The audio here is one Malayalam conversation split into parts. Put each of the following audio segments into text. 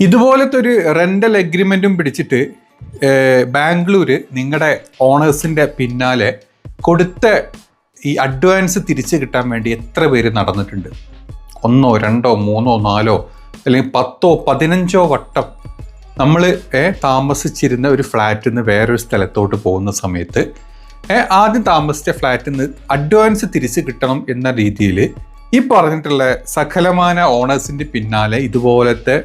ഇതുപോലത്തെ ഒരു റെന്റൽ എഗ്രിമെന്റും പിടിച്ചിട്ട് ബാംഗ്ലൂർ നിങ്ങളുടെ ഓണേഴ്സിന്റെ പിന്നാലെ കൊടുത്ത ഈ അഡ്വാൻസ് തിരിച്ചു കിട്ടാൻ വേണ്ടി എത്ര പേര് നടന്നിട്ടുണ്ട്? ഒന്നോ രണ്ടോ മൂന്നോ നാലോ അല്ലെങ്കിൽ പത്തോ പതിനഞ്ചോ വട്ടം നമ്മൾ താമസിച്ചിരുന്ന ഒരു ഫ്ലാറ്റിൽ നിന്ന് വേറൊരു സ്ഥലത്തോട്ട് പോകുന്ന സമയത്ത് ആദ്യം താമസിച്ച ഫ്ലാറ്റിൽ നിന്ന് അഡ്വാൻസ് തിരിച്ചു കിട്ടണം എന്ന രീതിയിൽ ഈ പറഞ്ഞിട്ടുള്ള സകലമാന ഓണേഴ്സിന്റെ പിന്നാലെ ഇതുപോലത്തെ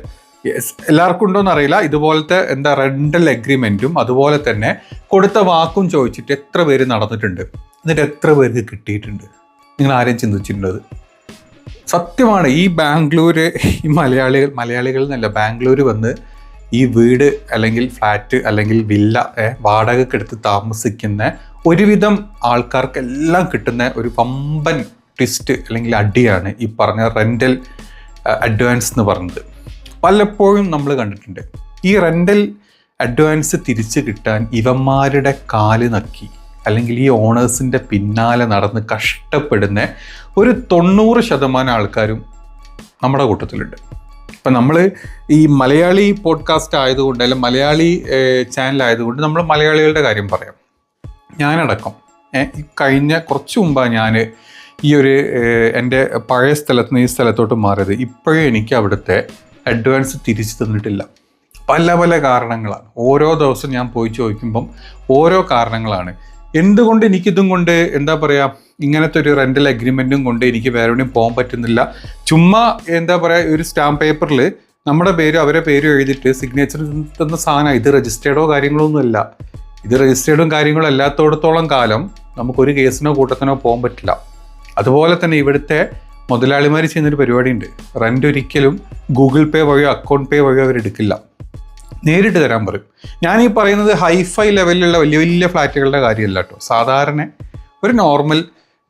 yes, എല്ലാവർക്കും ഉണ്ടോ അറിയില്ല. ഇതുപോലത്തെ എന്താ റെന്റൽ എഗ്രിമെന്റും അതുപോലെ തന്നെ കൊടുത്ത വാക്കും ചോദിച്ചിട്ട് എത്ര പേര് നടന്നിട്ടുണ്ട്. എന്നിട്ട് എത്ര പേർക്ക് കിട്ടിയിട്ടുണ്ട്. നിങ്ങൾ ആരെയും ചിന്തിച്ചിട്ടുള്ളത്? സത്യമാണ് ഈ ബാംഗ്ലൂർ ഈ മലയാളികൾ മലയാളികൾ എന്നല്ല ബാംഗ്ലൂർ വന്ന് ഈ വീട് അല്ലെങ്കിൽ ഫ്ലാറ്റ് അല്ലെങ്കിൽ വില്ല വാടകയ്ക്ക് എടുത്ത് താമസിക്കുന്ന ഒരുവിധം ആൾക്കാർക്കെല്ലാം കിട്ടുന്ന ഒരു പമ്പൻ ട്വിസ്റ്റ് അല്ലെങ്കിൽ അടിയാണ് ഈ പറഞ്ഞ റെന്റൽ അഡ്വാൻസ് എന്ന് പറയുന്നത് പലപ്പോഴും നമ്മൾ കണ്ടിട്ടുണ്ട്. ഈ റെന്റൽ അഡ്വാൻസ് തിരിച്ചു കിട്ടാൻ ഇവന്മാരുടെ കാൽ നക്കി അല്ലെങ്കിൽ ഈ ഓണേഴ്സിന്റെ പിന്നാലെ നടന്ന് കഷ്ടപ്പെടുന്ന ഒരു തൊണ്ണൂറ് ശതമാനം ആൾക്കാരും നമ്മുടെ കൂട്ടത്തിലുണ്ട്. ഇപ്പം നമ്മൾ ഈ മലയാളി പോഡ്കാസ്റ്റ് ആയതുകൊണ്ട് അല്ലെങ്കിൽ മലയാളി ചാനൽ ആയതുകൊണ്ട് നമ്മൾ മലയാളികളുടെ കാര്യം പറയാം. ഞാനടക്കം കഴിഞ്ഞ കുറച്ച് മുമ്പാണ് ഞാൻ ഈ ഒരു എന്റെ പഴയ സ്ഥലത്ത് നിന്ന് ഈ സ്ഥലത്തോട്ട് മാറിയത്. ഇപ്പോഴും എനിക്ക് അവിടുത്തെ അഡ്വാൻസ് തിരിച്ചു തന്നിട്ടില്ല. പല പല കാരണങ്ങളാണ്. ഓരോ ദിവസം ഞാൻ പോയി ചോദിക്കുമ്പം ഓരോ കാരണങ്ങളാണ്. എന്തുകൊണ്ട് എനിക്കിതും കൊണ്ട് എന്താ പറയുക ഇങ്ങനത്തെ ഒരു റെന്റൽ അഗ്രിമെന്റും കൊണ്ട് എനിക്ക് വേറെ എവിടെയും പോകാൻ പറ്റുന്നില്ല. ചുമ്മാ എന്താ പറയുക ഒരു സ്റ്റാമ്പ് പേപ്പറിൽ നമ്മുടെ പേരും അവരെ പേരും എഴുതിയിട്ട് സിഗ്നേച്ചർ തന്ന സാധനം ഇത് രജിസ്റ്റേർഡോ കാര്യങ്ങളോ ഒന്നുമല്ല. ഇത് രജിസ്റ്റേർഡും കാര്യങ്ങളും അല്ലാത്തടത്തോളം കാലം നമുക്കൊരു കേസിനോ കൂട്ടത്തിനോ പോകാൻ പറ്റില്ല. അതുപോലെ തന്നെ ഇവിടുത്തെ മുതലാളിമാർ ചെയ്യുന്നൊരു പരിപാടിയുണ്ട്. റെന്റ് ഒരിക്കലും ഗൂഗിൾ പേ വഴിയോ അക്കൗണ്ട് പേ വഴിയോ അവരെടുക്കില്ല നേരിട്ട് തരാൻ പറയും. ഞാൻ ഈ പറയുന്നത് ഹൈഫൈ ലെവലിലുള്ള വലിയ വലിയ ഫ്ലാറ്റുകളുടെ കാര്യമല്ല കേട്ടോ. സാധാരണ ഒരു നോർമൽ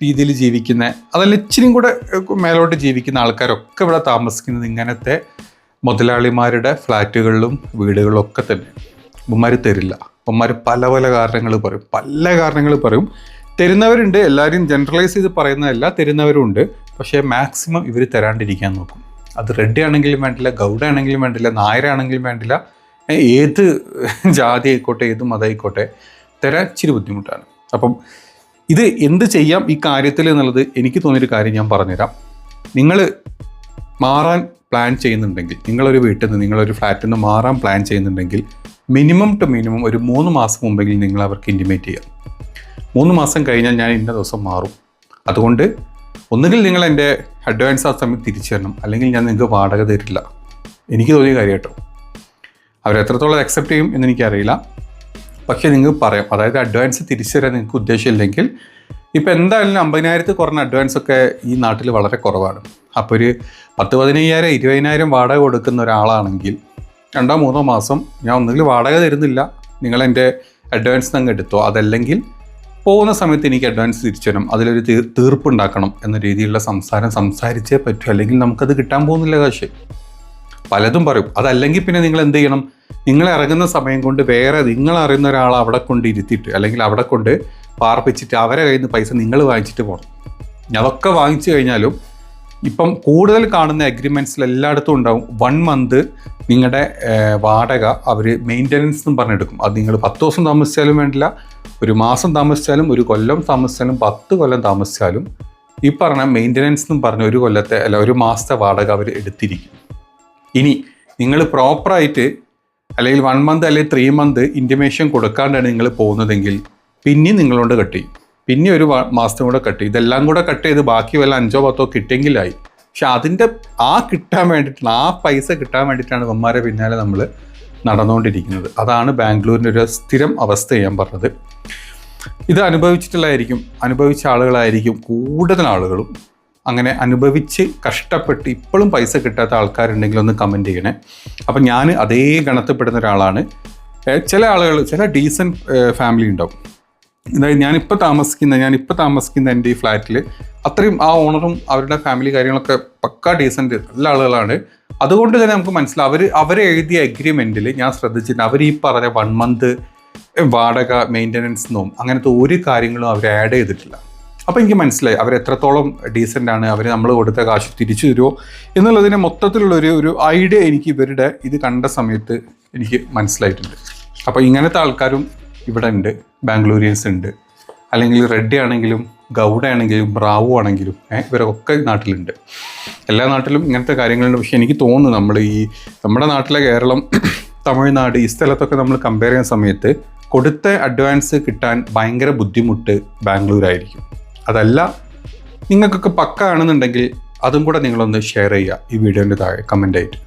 രീതിയിൽ ജീവിക്കുന്ന അതല്ല ഇച്ചിരിയും കൂടെ മേലോട്ട് ജീവിക്കുന്ന ആൾക്കാരൊക്കെ ഇവിടെ താമസിക്കുന്നത് ഇങ്ങനത്തെ മുതലാളിമാരുടെ ഫ്ലാറ്റുകളിലും വീടുകളിലും ഒക്കെ തന്നെ. ഉമ്മമാർ തരില്ല. ഉമ്മമാർ പല പല കാരണങ്ങൾ പറയും. പല കാരണങ്ങൾ പറയും. തരുന്നവരുണ്ട്. എല്ലാവരും ജനറലൈസ് ചെയ്ത് പറയുന്നതല്ല തരുന്നവരുണ്ട്. പക്ഷേ മാക്സിമം ഇവർ തരാണ്ടിരിക്കാൻ നോക്കും. അത് റെഡ് ആണെങ്കിലും വേണ്ടില്ല ഗൗഡ ആണെങ്കിലും വേണ്ടില്ല നായരാണെങ്കിലും വേണ്ടില്ല ഏത് ജാതി ആയിക്കോട്ടെ ഏത് മതമായിക്കോട്ടെ തരാൻ ഇച്ചിരി ബുദ്ധിമുട്ടാണ്. അപ്പം ഇത് എന്ത് ചെയ്യാം ഈ കാര്യത്തിൽ എന്നുള്ളത് എനിക്ക് തോന്നിയൊരു കാര്യം ഞാൻ പറഞ്ഞുതരാം. നിങ്ങൾ മാറാൻ പ്ലാൻ ചെയ്യുന്നുണ്ടെങ്കിൽ നിങ്ങളൊരു വീട്ടിൽ നിന്ന് നിങ്ങളൊരു ഫ്ലാറ്റിൽ നിന്ന് മാറാൻ പ്ലാൻ ചെയ്യുന്നുണ്ടെങ്കിൽ മിനിമം ടു മിനിമം ഒരു മൂന്ന് മാസം മുമ്പെങ്കിലും നിങ്ങൾ അവർക്ക് ഇന്റിമേറ്റ് ചെയ്യാം. മൂന്ന് മാസം കഴിഞ്ഞാൽ ഞാൻ ഇന്ന ദിവസം മാറും. അതുകൊണ്ട് ഒന്നുകിൽ നിങ്ങൾ എന്റെ അഡ്വാൻസ് ആ സമയത്ത് തിരിച്ചു തരണം അല്ലെങ്കിൽ ഞാൻ നിങ്ങൾക്ക് വാടക തരില്ല. എനിക്ക് തോന്നിയ കാര്യം കേട്ടോ. അവരെത്രത്തോളം അക്സെപ്റ്റ് ചെയ്യും എന്ന് എനിക്കറിയില്ല. പക്ഷേ നിങ്ങൾ പറയാം. അതായത് അഡ്വാൻസ് തിരിച്ചു തരാൻ നിങ്ങൾക്ക് ഉദ്ദേശമില്ലെങ്കിൽ ഇപ്പം എന്തായാലും അമ്പതിനായിരത്തിൽ കുറഞ്ഞ അഡ്വാൻസ് ഒക്കെ ഈ നാട്ടിൽ വളരെ കുറവാണ്. അപ്പോൾ ഒരു പത്ത് പതിനയ്യായിരം ഇരുപതിനായിരം വാടക കൊടുക്കുന്ന ഒരാളാണെങ്കിൽ രണ്ടോ മൂന്നോ മാസം ഞാൻ ഒന്നുകിൽ വാടക തരുന്നില്ല. നിങ്ങളെന്റെ അഡ്വാൻസ് അങ്ങ് എടുത്തോ. അതല്ലെങ്കിൽ പോകുന്ന സമയത്ത് എനിക്ക് അഡ്വാൻസ് തിരിച്ചു തരണം. അതിലൊരു തീർ തീർപ്പുണ്ടാക്കണം എന്ന രീതിയിലുള്ള സംസാരം സംസാരിച്ചേ പറ്റൂ. അല്ലെങ്കിൽ നമുക്കത് കിട്ടാൻ പോകുന്നില്ല കാശ്. പലതും പറയും. അതല്ലെങ്കിൽ പിന്നെ നിങ്ങൾ എന്ത് ചെയ്യണം? നിങ്ങൾ ഇറങ്ങുന്ന സമയം കൊണ്ട് വേറെ നിങ്ങൾ അറിയുന്ന ഒരാൾ അവിടെ കൊണ്ട് ഇരുത്തിയിട്ട് അല്ലെങ്കിൽ അവിടെ കൊണ്ട് പാർപ്പിച്ചിട്ട് അവരെ കയ്യിൽ നിന്ന് പൈസ നിങ്ങൾ വാങ്ങിച്ചിട്ട് പോകണം അതൊക്കെ വാങ്ങിച്ചു കഴിഞ്ഞാലും ഇപ്പം കൂടുതൽ കാണുന്ന അഗ്രിമെന്റ്സിൽ എല്ലായിടത്തും ഉണ്ടാവും. വൺ മന്ത് നിങ്ങളുടെ വാടക അവർ മെയിന്റനൻസ് എന്നും പറഞ്ഞെടുക്കും. അത് നിങ്ങൾ പത്ത് ദിവസം താമസിച്ചാലും വേണ്ടില്ല. ഒരു മാസം താമസിച്ചാലും ഒരു കൊല്ലം താമസിച്ചാലും പത്ത് കൊല്ലം താമസിച്ചാലും ഈ പറഞ്ഞ മെയിന്റനൻസ് എന്ന് പറഞ്ഞ ഒരു കൊല്ലത്തെ അല്ല ഒരു മാസത്തെ വാടക അവർ എടുത്തിരിക്കും. ഇനി നിങ്ങൾ പ്രോപ്പറായിട്ട് അല്ലെങ്കിൽ വൺ മന്ത് അല്ലെങ്കിൽ ത്രീ മന്ത് ഇന്റിമേഷൻ കൊടുക്കാണ്ടാണ് നിങ്ങൾ പോകുന്നതെങ്കിൽ പിന്നെയും നിങ്ങളോട് കട്ട് ചെയ്യും. പിന്നെ ഒരു മാസത്തും കൂടെ കട്ട് ചെയ്യും ഇതെല്ലാം കൂടെ കട്ട് ചെയ്ത് ബാക്കി വല്ല അഞ്ചോ പത്തോ കിട്ടിയെങ്കിലായി. പക്ഷെ അതിന്റെ ആ കിട്ടാൻ വേണ്ടിയിട്ടാണ് ആ പൈസ കിട്ടാൻ വേണ്ടിയിട്ടാണ് ഇവന്മാരെ പിന്നാലെ നമ്മൾ നടന്നുകൊണ്ടിരിക്കുന്നത്. അതാണ് ബാംഗ്ലൂരിന്റെ ഒരു സ്ഥിരം അവസ്ഥ ഞാൻ പറഞ്ഞത്. ഇത് അനുഭവിച്ചിട്ടുള്ളതായിരിക്കും. അനുഭവിച്ച ആളുകളായിരിക്കും കൂടുതൽ ആളുകളും. അങ്ങനെ അനുഭവിച്ച് കഷ്ടപ്പെട്ട് ഇപ്പോഴും പൈസ കിട്ടാത്ത ആൾക്കാരുണ്ടെങ്കിൽ ഒന്ന് കമന്റ് ചെയ്യണേ. അപ്പം ഞാൻ അതേ ഗണത്തിൽപ്പെടുന്ന ഒരാളാണ്. ചില ആളുകൾ ചില ഡീസന്റ് ഫാമിലി ഉണ്ടാവും. അതായത് ഞാനിപ്പോൾ താമസിക്കുന്ന ഞാനിപ്പോൾ താമസിക്കുന്ന എന്റെ ഈ ഫ്ലാറ്റിൽ അത്രയും ആ ഓണറും അവരുടെ ഫാമിലി കാര്യങ്ങളൊക്കെ പക്കാ ഡീസന്റ് നല്ല ആളുകളാണ്. അതുകൊണ്ട് തന്നെ നമുക്ക് മനസ്സിലാവും. അവർ അവർ എഴുതിയ അഗ്രിമെന്റിൽ ഞാൻ ശ്രദ്ധിച്ചിട്ടുണ്ട്. അവർ ഈ പറഞ്ഞ വൺ മന്ത് വാടക മെയിന്റനൻസ് എന്നും അങ്ങനത്തെ ഒരു കാര്യങ്ങളും അവർ ആഡ് ചെയ്തിട്ടില്ല. അപ്പോൾ എനിക്ക് മനസ്സിലായി. അവർ എത്രത്തോളം ഡീസന്റ് ആണ്. അവർ നമ്മൾ കൊടുത്ത കാശ് തിരിച്ചു തരുമോ എന്നുള്ളതിന് മൊത്തത്തിലുള്ളൊരു ഒരു ഐഡിയ എനിക്ക് ഇവരുടെ ഇത് കണ്ട സമയത്ത് എനിക്ക് മനസ്സിലായിട്ടുണ്ട്. അപ്പോൾ ഇങ്ങനത്തെ ആൾക്കാരും ഇവിടെ ഉണ്ട് ബാംഗ്ലൂരിയൻസ് ഉണ്ട് അല്ലെങ്കിൽ റെഡ്ഡി ആണെങ്കിലും ഗൗഡ ആണെങ്കിലും ബ്രാവോ ആണെങ്കിലും ഇവരൊക്കെ നാട്ടിലുണ്ട്. എല്ലാ നാട്ടിലും ഇങ്ങനത്തെ കാര്യങ്ങളുണ്ട്. പക്ഷേ എനിക്ക് തോന്നുന്നു നമ്മൾ ഈ നമ്മുടെ നാട്ടിലെ കേരളം തമിഴ്നാട് ഈ സ്ഥലത്തൊക്കെ നമ്മൾ കമ്പയർ ചെയ്യുന്ന സമയത്ത് കൊടുത്ത അഡ്വാൻസ് കിട്ടാൻ ഭയങ്കര ബുദ്ധിമുട്ട് ബാംഗ്ലൂരായിരിക്കും. അതല്ല നിങ്ങൾക്കൊക്കെ പക്ക ആണെന്നുണ്ടെങ്കിൽ അതും കൂടെ നിങ്ങളൊന്ന് ഷെയർ ചെയ്യുക ഈ വീഡിയോന്റെ താഴെ കമന്റ് ആയിട്ട്.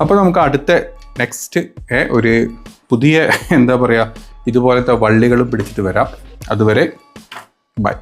അപ്പോൾ നമുക്ക് അടുത്ത നെക്സ്റ്റ് ഒരു പുതിയ എന്താ പറയുക ഇതുപോലത്തെ വള്ളികളും പിടിച്ചിട്ട് വരാം. അതുവരെ ബൈ.